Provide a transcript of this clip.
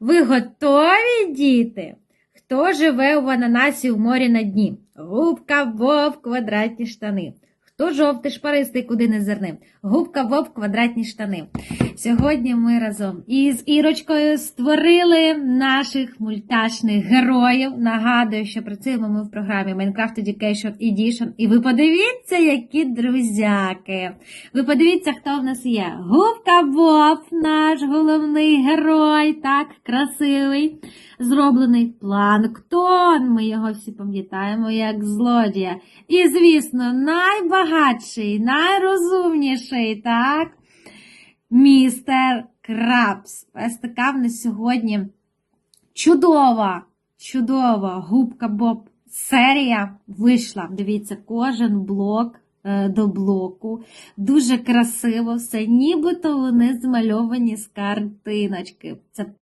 Ви готові, діти? Хто живе у ананасі в морі на дні? Губка, вов, квадратні штани. Хто жовтий шпаристий, куди не зерни? Губка, вовк, квадратні штани. Сьогодні ми разом із Ірочкою створили наших мультяшних героїв. Нагадую, що працюємо ми в програмі Minecraft Education Edition. І ви подивіться, які друзяки. Ви подивіться, хто в нас є. Губка Боб, наш головний герой, так, красивий, зроблений планктон. Ми його всі пам'ятаємо як злодія. І, звісно, найбагатший, найрозумніший, так, містер Крабс. Ось така в нас сьогодні чудова, чудова губка Боб серія вийшла. Дивіться, кожен блок е, до блоку. Дуже красиво все, нібито вони змальовані з картиночки. Це